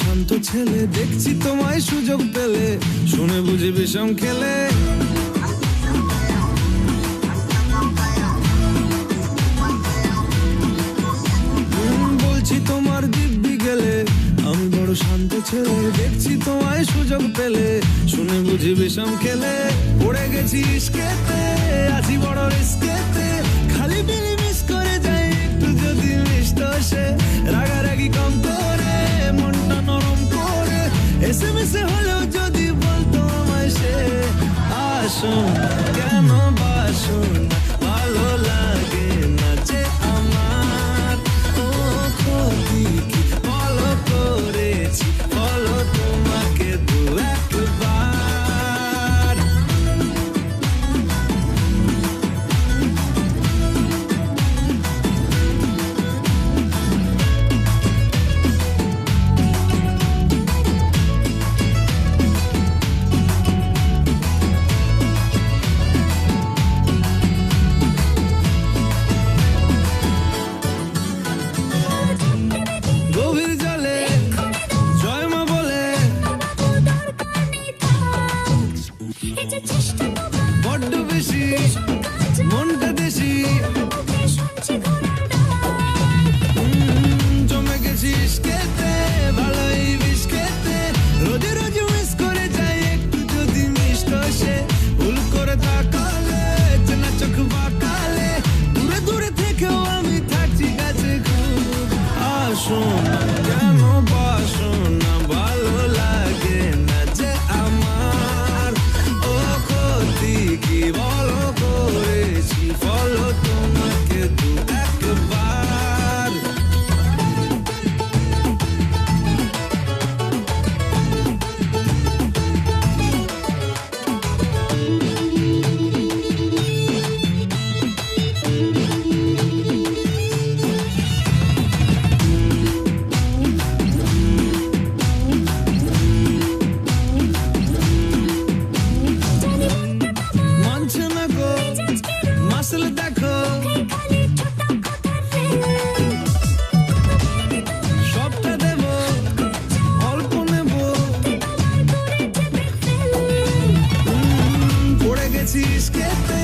শান্ত ছেলে, দেখছি তোমায় সুযোগ পেলে। শুনে বুঝে বিষম খেলে। বলছি তোমার দিব্যি গেলে। আমি বড় শান্ত ছেলে, দেখছি তোমায় সুযোগ পেলে। শুনে বুঝে বিষম খেলে। পড়ে গেছিস ইস্কেতে, আছি বড় posso, eu não posso. si es que te